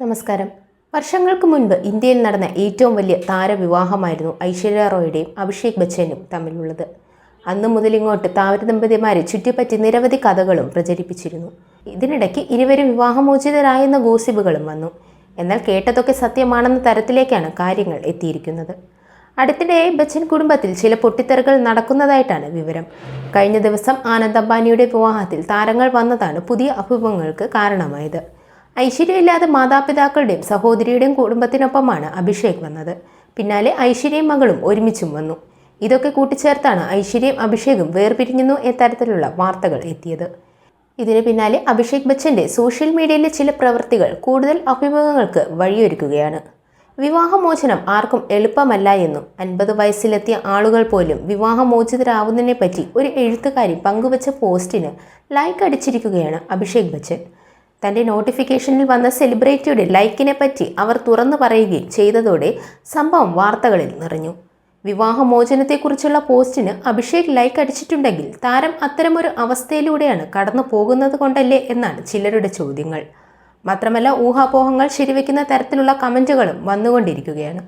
നമസ്കാരം. വർഷങ്ങൾക്ക് മുൻപ് ഇന്ത്യയിൽ നടന്ന ഏറ്റവും വലിയ താരവിവാഹമായിരുന്നു ഐശ്വര്യ റോയുടെയും അഭിഷേക് ബച്ചനും തമ്മിലുള്ളത്. അന്ന് മുതൽ ഇങ്ങോട്ട് താരദമ്പതിമാരെ ചുറ്റിപ്പറ്റി നിരവധി കഥകളും പ്രചരിപ്പിച്ചിരുന്നു. ഇതിനിടയ്ക്ക് ഇരുവരും വിവാഹമോചിതരായെന്ന ഗോസിബുകളും വന്നു. എന്നാൽ കേട്ടതൊക്കെ സത്യമാണെന്ന തരത്തിലേക്കാണ് കാര്യങ്ങൾ എത്തിയിരിക്കുന്നത്. അടുത്തിടെയായി ബച്ചൻ കുടുംബത്തിൽ ചില പൊട്ടിത്തെറികൾ നടക്കുന്നതായിട്ടാണ് വിവരം. കഴിഞ്ഞ ദിവസം ആനന്ദ് അംബാനിയുടെ വിവാഹത്തിൽ താരങ്ങൾ വന്നതാണ് പുതിയ അഭിമുഖങ്ങൾക്ക് കാരണമായത്. ഐശ്വര്യയില്ലാതെ മാതാപിതാക്കളുടെയും സഹോദരിയുടെയും കുടുംബത്തിനൊപ്പമാണ് അഭിഷേക് വന്നത്. പിന്നാലെ ഐശ്വര്യയും മകളും ഒരുമിച്ചും വന്നു. ഇതൊക്കെ കൂട്ടിച്ചേർത്താണ് ഐശ്വര്യയും അഭിഷേകും വേർപിരിഞ്ഞുന്നു എന്ന തരത്തിലുള്ള വാർത്തകൾ എത്തിയത്. ഇതിന് പിന്നാലെ അഭിഷേക് ബച്ചന്റെ സോഷ്യൽ മീഡിയയിലെ ചില പ്രവൃത്തികൾ കൂടുതൽ അഭിമുഖങ്ങൾക്ക് വഴിയൊരുക്കുകയാണ്. വിവാഹമോചനം ആർക്കും എളുപ്പമല്ല എന്നും അൻപത് വയസ്സിലെത്തിയ ആളുകൾ പോലും വിവാഹമോചിതരാവുന്നതിനെ പറ്റി ഒരു എഴുത്തുകാരി പങ്കുവച്ച പോസ്റ്റിന് ലൈക്ക് അടിച്ചിരിക്കുകയാണ് അഭിഷേക് ബച്ചൻ. തന്റെ നോട്ടിഫിക്കേഷനിൽ വന്ന സെലിബ്രിറ്റിയുടെ ലൈക്കിനെ പറ്റി അവർ തുറന്നു പറയുകയും ചെയ്തതോടെ സംഭവം വാർത്തകളിൽ നിറഞ്ഞു. വിവാഹമോചനത്തെക്കുറിച്ചുള്ള പോസ്റ്റിന് അഭിഷേക് ലൈക്ക് അടിച്ചിട്ടുണ്ടെങ്കിൽ താരം അത്തരമൊരു അവസ്ഥയിലൂടെയാണ് കടന്നു പോകുന്നത് കൊണ്ടല്ലേ എന്നാണ് ചിലരുടെ ചോദ്യങ്ങൾ. മാത്രമല്ല ഊഹാപോഹങ്ങൾ ശരിവെക്കുന്ന തരത്തിലുള്ള കമന്റുകളും വന്നുകൊണ്ടിരിക്കുകയാണ്.